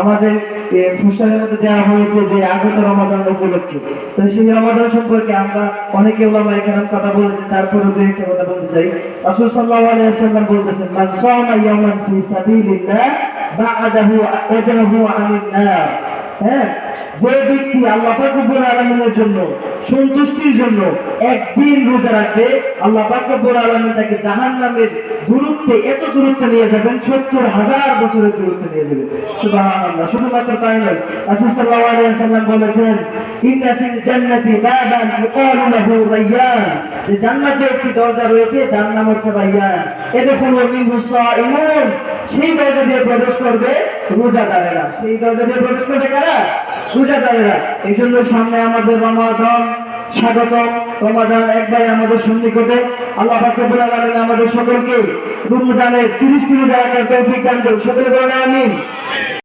আমাদের পুস্তকের মধ্যে দেওয়া হয়েছে যে আগত রমাদান উপলক্ষে। তো সেই রমাদান সম্পর্কে আমরা অনেকে ওলামা এখানে কথা বলেছি তারপরে দু একটা কথা বলতে চাই। রাসূল সাল্লাল্লাহু আলাইহি বলতেছেন, মান সামা ইয়ামান ফি সাবিলিল্লাহ বা'দাহু আজরাহু আনিন নার হ্যাঁ? যে ব্যক্তি আল্লাহ পাক রব্বুল আলামিনের জন্য, সন্তুষ্টির জন্য একদিন রোজা রাখবে আল্লাহ পাক রব্বুল আলামিন তাকে জাহান্নামের দূরত্বে এত দূরত্বে নিয়ে যাবেন, সত্তর হাজার বছরের দূরত্বে নিয়ে যাবেন। সুবহানাল্লাহ, শুধুমাত্র তাই নয়, রাসূল সাল্লাল্লাহু আলাইহি ওয়াসাল্লাম বলেছেন জান্নাতি বাবান রায়্যান যে জান্নাতে একটি দরজা রয়েছে, যার নাম হচ্ছে এদখুলু মিনহু সাইমুন। সেই দরজা দিয়ে প্রবেশ করবে রোজাদারেরা। সেই দরজা দিয়ে প্রবেশ করবে কারা? রোজাদারেরা এই জন্য সামনে আমাদের রমাদান, স্বাগতম। রমাদান একবারে আমাদের সন্নিকটে। আল্লাহ পাক রব্বুল আমাদের সকলকে রমজানের 30 টি রোজা রাখার তৌফিক দান করুন। সকলে বলেন আমিন।